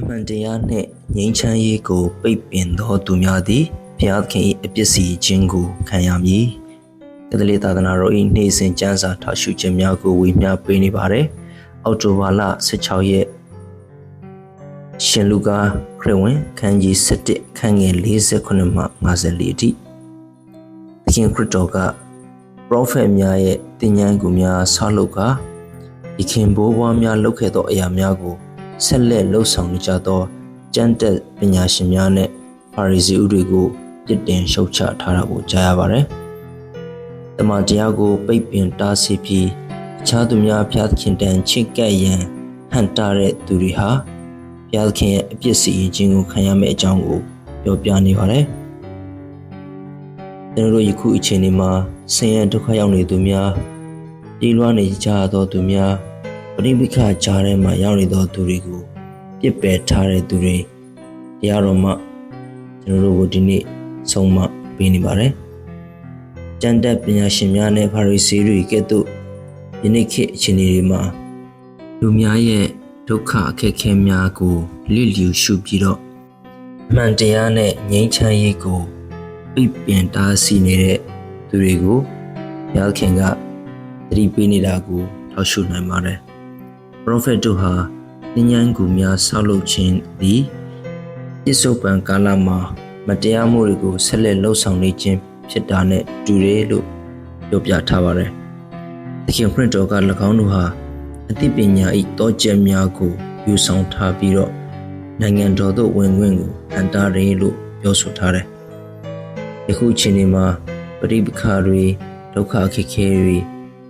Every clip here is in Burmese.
အမှန်တရားနှင့်ငြိမ်းချမ်းရေးကို ပိတ်ပင်သောသူများသည်ဘုရားသခင်၏အပြစ်စီခြင်းကိုခံရမည်။ကသလေသာသနာတော်၏နေ့စဉ်ကျမ်းစာထားရှုခြင်းများကိုဝေမျှပေးနေပါတယ်။အောက်တိုဘာလ16ရက်ရှင်လူကာခရစ်ဝင်ခန်းကြီး7ခန်းငယ်48မှ54အထိသခင်ခရစ်တော်ကပရောဖက်များရဲ့တင်ញံကူများဆောက်လုပ်ကာယခင်ဘိုးဘွားများလုပ်ခဲ့သောအရာများကို ဆက်လက်လှုပ်ဆောင်နေကြသောကျမ်းတက်ပညာရှင်များနဲ့ပါရီစီဥတွေကိုပြစ်တင်ရှုတ်ချထားတာကိုကြားရပါတယ်။တမန်တရားကိုပိတ်ပင်တားဆီးပြီးအခြားသူများဖျားသခင်တန်ချစ်ကပ်ရန်ဟန်တာတဲ့သူတွေဟာဖျားသခင်ရဲ့အပြစ်စီရင်ခြင်းကိုခံရမယ့်အကြောင်းကိုပြောပြနေပါတယ်။ကျွန်တော်တို့ယခုအချိန်ဒီမှာဆင်းရဲဒုက္ခရောက်နေသူများပြေးလွှားနေကြသောသူများ ပရိပိခကြားထဲမှာရောက်နေသောသူတွေကိုပြစ်ပယ်ထားတဲ့သူတွေတရားတော်မှကျွန်တော်တို့ကိုဒီနေ့ဆုံးမပေးနေပါတယ်။ကျမ်းတက်ပညာရှင်များနဲ့ဖာရိစီတွေကဲ့သို့ယနေ့ခေတ်အခြေအနေတွေမှာလူများရဲ့ဒုက္ခအခက်အခဲများကိုလစ်လျူရှုပြီးတော့အမှန်တရားနဲ့ငြိမ်းချမ်းရေးကိုပြပင်တားဆီးနေတဲ့သူတွေကိုဘုရားခင်ကသတိပေးနေတာကိုထောက်ရှုနိုင်ပါတယ်။ Prophet တို့ဟာဉာဏ်ကူများဆောက်လုပ်ခြင်းသည်ပြစ္ဆုတ်ပံကာလမှာမတရားမှုတွေကိုဆက်လက်လှုပ်ဆောင်နေခြင်းဖြစ်တာနဲ့တူတယ်လို့ပြောပြထားပါတယ်။သခင်ခရစ်တော်က၎င်းတို့ဟာအသိပညာဤတောချက်များကိုယူဆောင်ထားပြီးတော့နိုင်ငံတော်သို့ဝင်ခွင့်ကိုအန်တာရဲလို့ပြောဆိုထားတယ်။ယခုအချိန်ဒီမှာပရိပခါတွေဒုက္ခအခက်အခဲတွေ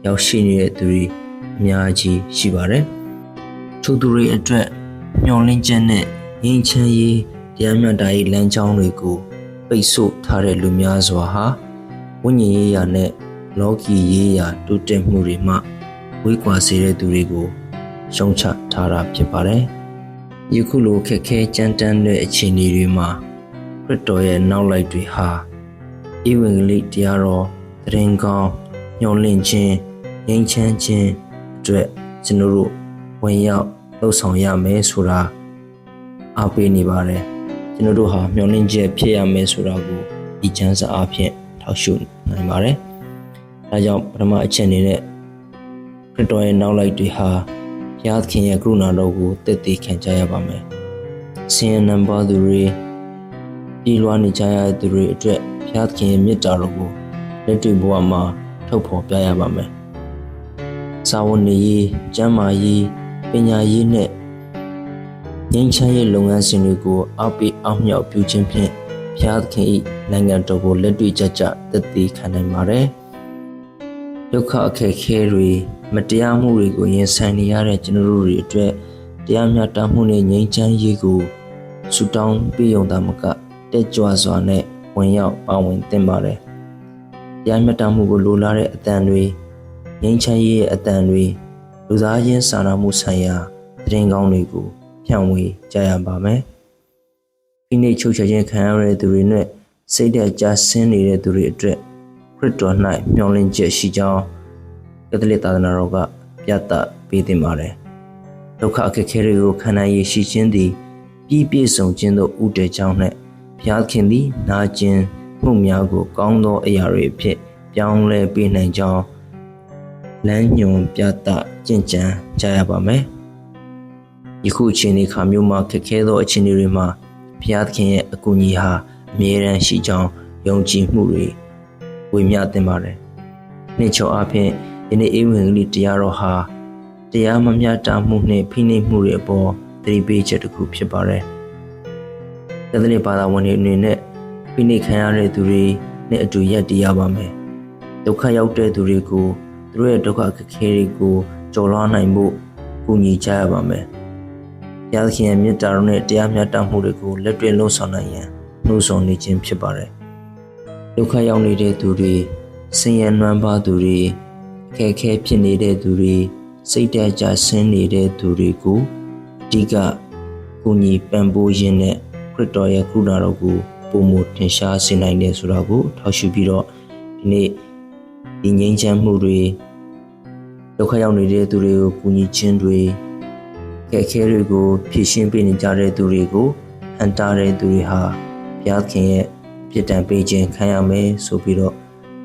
ရောက်ရှိနေတဲ့သူတွေအများကြီးရှိပါတယ်။ ထိုသူတွေအတွက်မျောလင်းချက်နဲ့ငြိမ်းချမ်းရေးတရားမျှတရေးလမ်းကြောင်းတွေကိုပိတ်ဆို့ထားတဲ့လူများစွာဟာဝိညာဉ်ရေးရာနဲ့လောကီရေးရာတိုးတက်မှုတွေမှဝေးကွာစေတဲ့သူတွေကိုရှုံချထားတာဖြစ်ပါတယ်။ယခုလိုခက်ခဲကြမ်းတမ်းတဲ့အခြေအနေတွေမှာခရစ်တော်ရဲ့နောက်လိုက်တွေဟာဧဝံဂေလိတရားတော်သရင်ကောင်းညှော်လင့်ခြင်းငြိမ်းချမ်းခြင်းအတွက်ကျွန်တော်တို့ ဝင်ရောက်လှုပ်ဆောင်ရမယ်ဆိုတာအားပေးနေပါတယ်ကျွန်တော်တို့ဟာမျှော်လင့်ချက်ဖြစ်ရမယ်ဆိုတာကိုဒီချမ်းစာအဖြစ်ထောက်ရှုနိုင်ပါတယ်ဒါကြောင့်ပထမအချက်အနေနဲ့ခရစ်တော်ရဲ့နောက်လိုက်တွေဟာဘုရားသခင်ရဲ့ကရုဏာတော်ကိုတည်တည်ခံကြရပါမယ်ဆင်းရဲနံပါတ်သူတွေပြည်လွှားနေကြရတဲ့သူတွေအတွက်ဘုရားသခင်ရဲ့မေတ္တာတော်ကိုလက်တွေ့ဘဝမှာထုတ်ဖော်ပြရပါမယ်။စာဝန်နေရေး၊ကျန်းမာရေး၊ ပညာရေးနဲ့ငြိမ်းချမ်းရေးလုပ်ငန်းစဉ်တွေကိုအပိအမြောက်ပြုခြင်းဖြင့်ဘုရားသခင်၏နိုင်ငံတော်ကိုလက်တွေ့ကျကျသက်သေခံနိုင်ပါတယ်။ဒုက္ခအခက်အခဲတွေမတရားမှုတွေကိုရင်ဆိုင်နေရတဲ့ကျွန်တော်တို့တွေအတွက်တရားမျှတမှုနဲ့ငြိမ်းချမ်းရေးကိုဆူတောင်းပေးုံသာမကတက်ကြွစွာနဲ့ဝင်ရောက်ပါဝင်သင့်ပါတယ်။တရားမျှတမှုကိုလိုလားတဲ့အတန်တွေငြိမ်းချမ်းရေးရဲ့အတန်တွေ လူသားချင်းစာနာမှုဆိုင်ရာသတင်းကောင်းတွေကိုဖြန့်ဝေကြရပါမယ်။ဒီနေ့ချုပ်ချယ်ခြင်းခံရတဲ့သူတွေနဲ့စိတ်ဓာတ်ကြဆင်းနေတဲ့သူတွေအတွက်ခရစ်တော်၌မျှော်လင့်ချက်ရှိကြောင်းကက်သလစ်သာသနာတော်ကပြသပေးသင့်ပါတယ်။ဒုက္ခအခက်အခဲတွေကိုခံနိုင်ရရှိခြင်းသည်ပြီးပြည့်စုံခြင်းသို့ဥတည်ကြောင်းနဲ့ဘုရားခင်သည်နာကျင်မှုများကိုကောင်းသောအရာတွေဖြင့်ပြောင်းလဲပေးနိုင်ကြောင်း လမ်းညွန်ပြသကြင်ကြံကြရပါမယ်။ယခုအချိန်ဒီခါမျိုးမှာခက်ခဲသောအခြေအနေတွေမှာဘုရားသခင်ရဲ့အကူအညီဟာအမြဲတမ်းရှိကြောင်းယုံကြည်မှုတွေဝေမျှသင်ပါတယ်။နှစ်ချုပ်အဖြစ်ဒီနေ့အေဝံဂေလိတရားတော်ဟာတရားမမျှတမှုနှင့်ဖိနှိပ်မှုတွေအပေါ်သတိပေးချက်တစ်ခုဖြစ်ပါတယ်။ကသလစ်ဘာသာဝင်တွေအနေနဲ့ဖိနှိပ်ခံရတဲ့သူတွေနဲ့အတူရပ်တည်ရပါမယ်။ဒုက္ခရောက်တဲ့သူတွေကို သူတို့ရဲ့ဒုက္ခအခက်အခဲတွေကိုကျော်လွှားနိုင်ဖို့ကူညီကြရပါမယ်။ဘုရားသခင်ရဲ့မေတ္တာတော်နဲ့တရားမျှတမှုတွေကိုလက်တွေ့လှုံ့ဆော်နိုင်ရန်နှိုးဆော်နေခြင်းဖြစ်ပါတယ်။ဒုက္ခရောက်နေတဲ့သူတွေဆင်းရဲနွမ်းပါးသူတွေအခက်အခဲဖြစ်နေတဲ့သူတွေစိတ်ဓာတ်ကြဆင်းနေတဲ့သူတွေကိုအဓိကကူညီပံ့ပိုးရင်းနဲ့ခရစ်တော်ရဲ့ကရုဏာတော်ကိုပုံမထင်ရှားစေနိုင်တယ်ဆိုတာကိုထောက်ရှုပြီးတော့ဒီနေ့ ဒီငြိမ်းချမ်းမှုတွေဒုက္ခရောက်နေတဲ့သူတွေကိုကူညီခြင်းတွေအခအခက်အခဲတွေကိုဖြေရှင်းပေးနေကြတဲ့သူတွေကိုဟန်တာတဲ့သူတွေဟာဘုရားသခင်ရဲ့ပြစ်ဒဏ်ပေးခြင်းခံရမယ်ဆိုပြီးတော့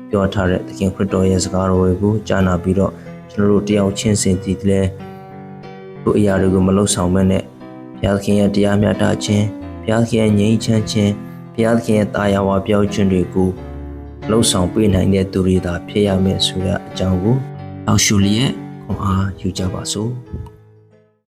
ပြောထားတဲ့သခင်ခရစ်တော်ရဲ့စကားတော်တွေကိုကြားနာပြီးတော့ကျွန်တော်တို့တယောက်ချင်းစင်တည်တယ်တို့အရာတွေကိုမလှုပ်ဆောင်မဲနဲ့ဘုရားသခင်ရဲ့တရားမျှတခြင်းဘုရားသခင်ရဲ့ငြိမ်းချမ်းခြင်းဘုရားသခင်ရဲ့တာယာဝပြောခြင်းတွေကို လှုပ်ဆောင်ပေးနိုင်တဲ့သူတွေသာဖြစ်ရမယ်ဆိုတဲ့အကြောင်းကိုအောက်ရှုလျက်ခွန်အားယူကြပါစို့